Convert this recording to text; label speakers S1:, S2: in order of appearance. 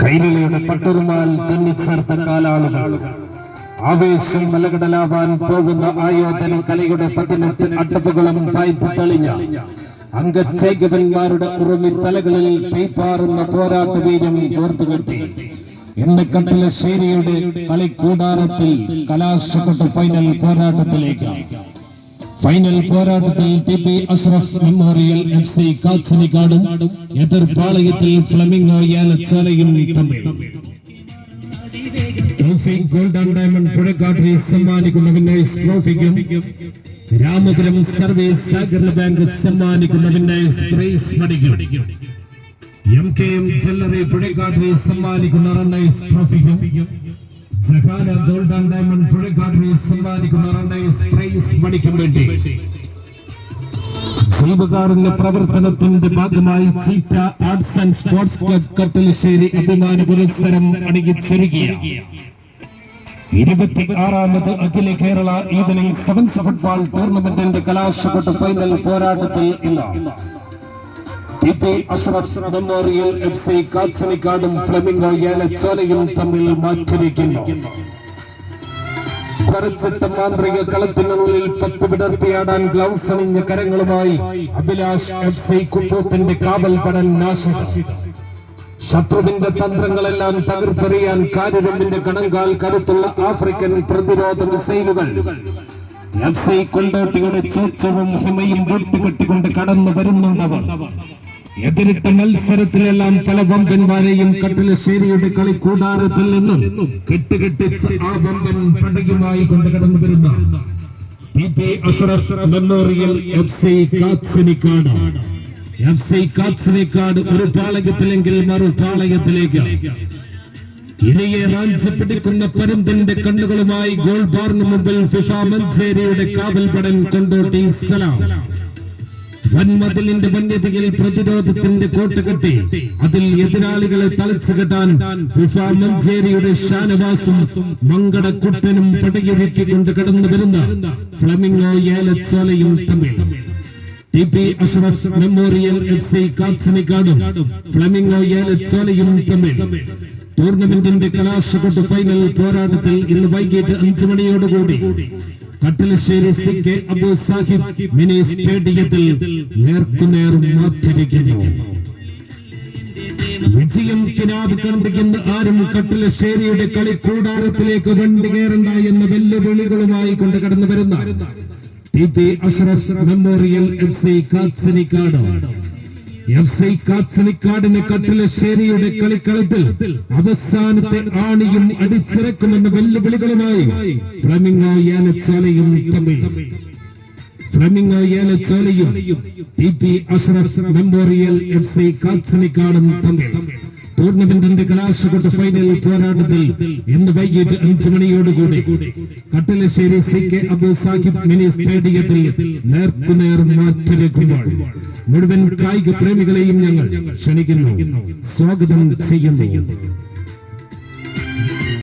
S1: കൈരളിയുടെ പട്ടൊരുമാൽ തന്നിച്ചേർത്ത കാലാളുകൾ. ആവേശം മലകടലാവാൻ പോകുന്ന ആയോധന കലയുടെ പതിനെട്ട് അട്ടപ്പുകളും തായ്പു തെളിഞ്ഞ അംഗച്ചേകവന്മാരുടെ ഉറുമി തലകളിൽ തൈപ്പാറുന്ന പോരാട്ട വീര്യം കോർത്തുകെട്ടി ഇന്ന് കട്ടിലശ്ശേരിയുടെ കളിക്കൂടാരത്തിൽ കലാശക്കൊട്ട് ഫൈനൽ പോരാട്ടത്തിലേക്ക്. ഫൈനൽ പോരാട്ടത്തിൽ T P Ashraf memorial F C കാച്ചനിക്കാടും എതിർപാളയത്തിൽ ഫ്ലമിംഗോ ഏലച്ചാലയും തമ്മിൽ. ട്രോഫി ഗോൾഡ് ആൻഡ് ഡയമണ്ട് പുഴക്കാട്ടിൽ സമ്മാനിക്കുന്ന വിന്നേഴ്സ് ട്രോഫിക്കും രാമപുരം സർവീസ് സഹകരണ ബാങ്ക് സമ്മാനിക്കുന്ന വിന്നേഴ്സ് പ്രൈസ് മടിക്കും എം കെ എം ജ്വല്ലറി പുഴക്കാട്ടിൽ സമ്മാനിക്കുന്ന റണ്ണേഴ്സ് ട്രോഫിക്കും സഹാന ഗോൾഡ് ആൻഡ് ഡയമണ്ട് പുഴക്കാട്ടിൽ സമ്മാനിക്കുന്ന റണ്ണേഴ്സ് പ്രൈസ് മടിക്കും വേണ്ടി. ജീവകാരുണ്യ പ്രവർത്തനത്തിന്റെ ഭാഗമായി cheetah arts and sports club Kattalassery അഭിമാന പുരസ്സരം അണിയിച്ചൊരുക്കിയ ഇരുപത്തി ആറാമത് അഖില കേരള ഈവനിംഗ് സെവൻസ് ഫുട്ബോൾ ടൂർണമെന്റിന്റെ കലാശക്കൊട്ട് ഫൈനൽ പോരാട്ടത്തിൽ ഇന്ന് T Ashraf memorial F C കാച്ചനിക്കാടും flamingo ഏലച്ചോലയും തമ്മിൽ മാറ്റിരിക്കുന്നു. പറിച്ചിട്ട മാന്ത്രിക കളത്തിനുള്ളിൽ പത്ത് വിടർത്തിയാടാൻ ഗ്ലൗസ് അണിഞ്ഞ കരങ്ങളുമായി അഭിലാഷ് എഫ് സി കുപ്പൂത്തിന്റെ കാവൽ പടൻ ശത്രുവിന്റെ തന്ത്രങ്ങളെല്ലാം തകർത്തെറിയാൻ കാര്യരമ്പിന്റെ കണങ്കാൽ കരുത്തുള്ള ആഫ്രിക്കൻ പ്രതിരോധ മിസൈലുകൾ. എഫ് സി കൊണ്ടോട്ടിയുടെ ചേച്ചവും ഹിമയും വീട്ടുകെട്ടിക്കൊണ്ട് കടന്നു വരുന്നുണ്ടവർ. എതിരിട്ട മത്സരത്തിലെല്ലാം പല വമ്പന്മാരെയും കട്ടിലശ്ശേരിയുടെ കളി കൂടാരത്തിൽ നിന്നും കെട്ടുകെട്ടി ആ വമ്പൻ പടയുമായി കൊണ്ട് കടന്നു വരുന്ന memorial F C Kachanikkad F C ഒരു പാളയത്തിലെങ്കിൽ മറു പാളയത്തിലേക്ക്. ഇനിയെ റാഞ്ചി പിടിക്കുന്ന പരുന്തന്റെ കണ്ണുകളുമായി ഗോൾ ബാറിന് മുമ്പിൽ ഫിഫ മഞ്ചേരിയുടെ കാവൽപടൻ കൊണ്ടോട്ടി സലാം. വൻമതിലിന്റെ വന്യതയിൽ പ്രതിരോധത്തിന്റെ കോട്ട കെട്ടി അതിൽ എതിരാളികളെ തളച്ചു കെട്ടാൻ ഫിഫ മഞ്ചേരിയുടെ ഷാനവാസും മങ്കടക്കുട്ടനും പടയൊരുക്കിക്കൊണ്ട് കടന്നു വരുന്ന ഫ്ലമിംഗോ ഏലച്ചോലയും തമ്മിൽ. T P Ashraf memorial F C കാച്ചനിക്കാടും flamingo ഏലച്ചോലയും തമ്മിൽ. ടൂർണമെന്റിന്റെ കലാശക്കൊട്ട് ഫൈനൽ പോരാട്ടത്തിൽ ഇന്ന് വൈകിട്ട് അഞ്ചു മണിയോടുകൂടി Kattilassery C K Abu Sahib mini സ്റ്റേഡിയത്തിൽ നേർക്കുനേർ മാറ്റിരിക്കുന്നു. വിജയം കിനാബ് കണ്ടിക്കുന്ന ആരും കട്ടിലശ്ശേരിയുടെ കളി കൂടാരത്തിലേക്ക് വണ്ടി കയറണ്ട എന്ന വെല്ലുവിളികളുമായി കൊണ്ട് കടന്നു വരുന്ന T P Ashraf memorial F C Kachanikkad. F C കാത്സനിക്കാടിന് കട്ടിലശ്ശേരിയുടെ കളിക്കളത്തിൽ അവസാനത്തെ ആണിയും അടിച്ചിറക്കുമെന്ന വെല്ലുവിളികളുമായി ഫ്ലമിംഗോ ഏലച്ചാലയും തമ്മിൽ. Flamingo ഏലച്ചാലയും T P Ashraf memorial F C കാത്സനിക്കാടും തമ്മിൽ. ടൂർണമെന്റിന്റെ കലാശക്കൊട്ട് ഫൈനൽ പോരാട്ടത്തിൽ ഇന്ന് വൈകിട്ട് അഞ്ചു മണിയോടുകൂടി Kattilassery C K Abdul Sahib mini സ്റ്റേഡിയത്തിൽ നേർക്കുനേർ മാറ്റിവെക്കുമ്പോൾ മുഴുവൻ കായിക പ്രേമികളെയും ഞങ്ങൾ ക്ഷണിക്കുന്നു. സ്വാഗതം ചെയ്യുന്നു.